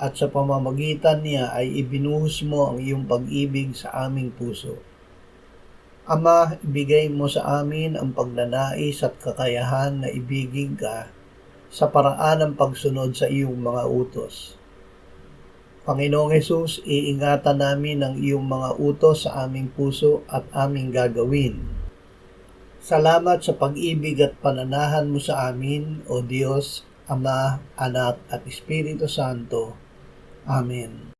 at sa pamamagitan niya ay ibinuhos mo ang iyong pag-ibig sa aming puso. Ama, ibigay mo sa amin ang pagnanais at kakayahan na ibigin ka sa paraan ng pagsunod sa iyong mga utos. Panginoong Yesus, iingatan namin ang iyong mga utos sa aming puso at aming gagawin. Salamat sa pag-ibig at pananahan mo sa amin, O Diyos, Ama, Anak at Espiritu Santo. Amen.